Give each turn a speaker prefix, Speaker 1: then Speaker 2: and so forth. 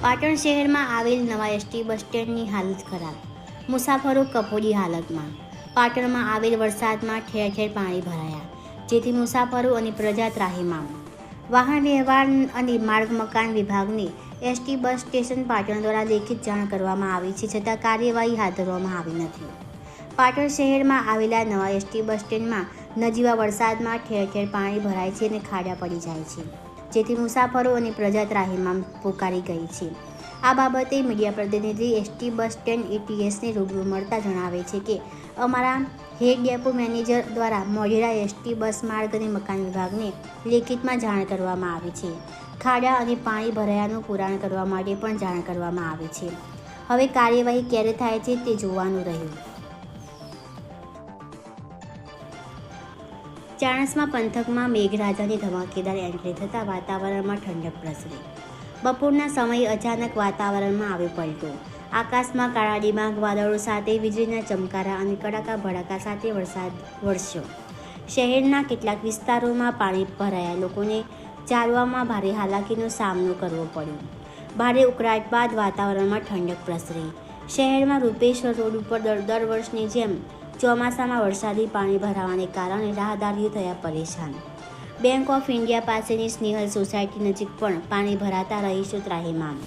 Speaker 1: પાટણ શહેરમાં આવેલ નવા એસટી બસ સ્ટેન્ડની હાલત ખરાબ. મુસાફરો કફોડી હાલતમાં. પાટણમાં આવેલ વરસાદમાં ઠેર ઠેર પાણી ભરાયા, જેથી મુસાફરો અને પ્રજા ત્રાહીમામ વાહન વ્યવહાર અને માર્ગ મકાન વિભાગને એસટી બસ સ્ટેશન પાટણ દ્વારા લેખિત જાણ કરવામાં આવી છે, છતાં કાર્યવાહી હાથ ધરવામાં આવી નથી. પાટણ શહેરમાં આવેલા નવા એસટી બસ સ્ટેન્ડમાં નજીવા વરસાદમાં ઠેર ઠેર પાણી ભરાય છે અને ખાડા પડી જાય છે. જેથી મુસાફરો અને પ્રજા ત્રાહીમામ પોકારી ગઈ છે. આ બાબતે મીડિયા પ્રતિનિધિ એસટી બસ સ્ટેન્ડ એટીએસને રૂબરૂ મળતા જણાવે છે કે, અમારા હેડ ડેપો મેનેજર દ્વારા મોઢેરા એસટી બસ માર્ગ અને મકાન વિભાગને લેખિતમાં જાણ કરવામાં આવી છે. ખાડા અને પાણી ભરાયાનું પુરાણ કરવા માટે પણ જાણ કરવામાં આવી છે. હવે કાર્યવાહી ક્યારે થાય છે તે જોવાનું રહ્યું. ચાણસ્મા પંથકમાં મેઘરાજાની ધમાકેદાર એન્ટ્રી થતાં વાતાવરણમાં ઠંડક પ્રસરી. બપોરના સમયે અચાનક વાતાવરણમાં આવ્યો પલટો. આકાશમાં કાળા ડિમાગ વાદળો સાથે, વીજળીના ચમકારા અને કડાકા ભડાકા સાથે વરસાદ વરસ્યો. શહેરના કેટલાક વિસ્તારોમાં પાણી ભરાયા લોકોને ચાલવામાં ભારે હાલાકીનો સામનો કરવો પડ્યો. ભારે ઉકળાટ બાદ વાતાવરણમાં ઠંડક પ્રસરી. શહેરમાં રૂપેશ્વર રોડ ઉપર દર વર્ષની જેમ ચોમાસામાં વરસાદી પાણી ભરાવાને કારણે રાહદારીઓ થયા પરેશાન. બેંક ઓફ ઇન્ડિયા પાસેની સ્નેહલ સોસાયટી નજીક પણ પાણી ભરાતા રહીશો ત્રાહીમામ.